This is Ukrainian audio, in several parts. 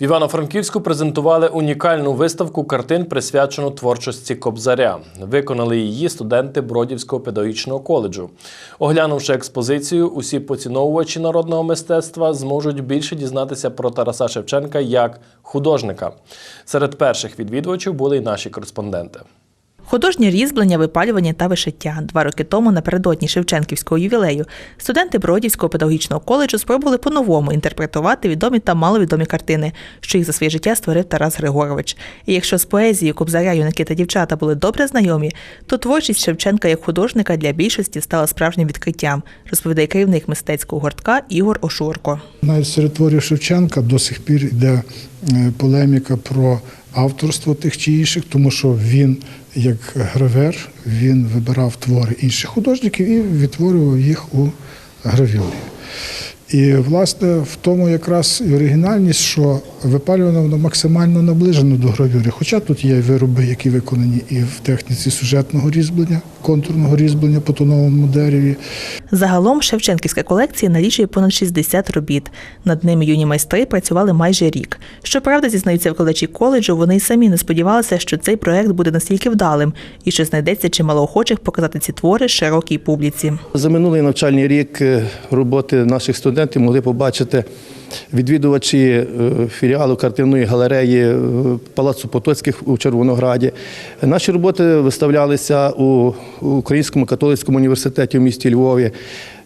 В Івано-Франківську презентували унікальну виставку картин, присвячену творчості Кобзаря. Виконали її студенти Бродівського педагогічного коледжу. Оглянувши експозицію, усі поціновувачі народного мистецтва зможуть більше дізнатися про Тараса Шевченка як художника. Серед перших відвідувачів були й наші кореспонденти. Художнє різьблення, випалювання та вишиття. Два роки тому, напередодні Шевченківського ювілею, студенти Бродівського педагогічного коледжу спробували по-новому інтерпретувати відомі та маловідомі картини, що їх за своє життя створив Тарас Григорович. І якщо з поезією Кобзаря, юнаки та дівчата були добре знайомі, то творчість Шевченка як художника для більшості стала справжнім відкриттям, розповідає керівник мистецького гуртка Ігор Ошурко. Навіть серед творів Шевченка до сих пір йде е, полеміка про авторство тих чи інших, тому що він, як гравер, він вибирав твори інших художників і відтворював їх у гравюрі. І, власне, в тому якраз і оригінальність, що випалювано воно максимально наближено до гравюри. Хоча тут є вироби, які виконані і в техніці сюжетного різьблення, контурного різьблення по тоновому дереві, Загалом Шевченківська колекція налічує понад 60 робіт. Над ними юні майстри працювали майже рік. Щоправда, зізнаються викладачі коледжу, вони й самі не сподівалися, що цей проект буде настільки вдалим і що знайдеться чимало охочих показати ці твори широкій публіці. За минулий навчальний рік е, роботи наших студентів могли побачити відвідувачі е, філіалу картинної галереї е, Палацу Потоцьких у Червонограді. Наші роботи виставлялися у Українському католицькому університеті в місті Львові.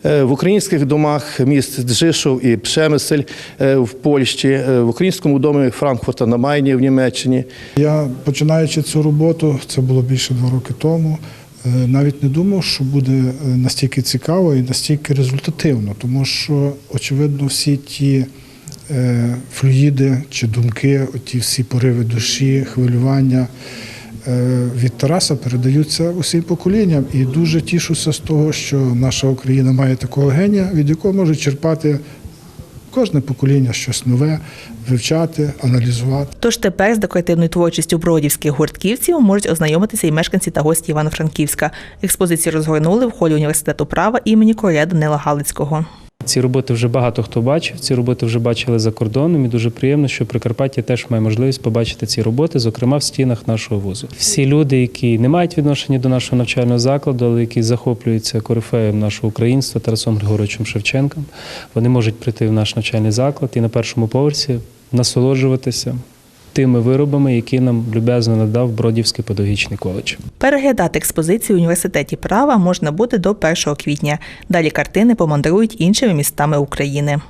е, В українських домах міст Джишов і Пшемисель в Польщі, в українському домі Франкфурта на Майні в Німеччині. Я починаючи цю роботу, це було більше два роки тому. Е, Навіть не думав, що буде е, настільки цікаво і настільки результативно, тому що, очевидно, всі ті е, флюїди чи думки, ті всі пориви душі, хвилювання від Тараса передаються усім поколінням. І дуже тішуся з того, що наша Україна має такого генія, від якого може черпати кожне покоління щось нове, вивчати, аналізувати. Тож тепер з декоративною творчістю бродівських гуртківців можуть ознайомитися і мешканці та гості Івано-Франківська. Експозицію розгорнули в холі університету права імені Корея Данила Галицького. Ці роботи вже багато хто бачив. Ці роботи вже бачили за кордоном, і дуже приємно, що Прикарпаття теж має можливість побачити ці роботи, зокрема в стінах нашого вузу. Всі люди, які не мають відношення до нашого навчального закладу, але які захоплюються корифеєм нашого українства Тарасом Григоровичем Шевченком, вони можуть прийти в наш навчальний заклад і на першому поверсі насолоджуватися тими виробами, які нам люб'язно надав Бродівський педагогічний коледж. Переглядати експозицію в університеті права можна буде до 1 квітня. Далі картини помандрують іншими містами України.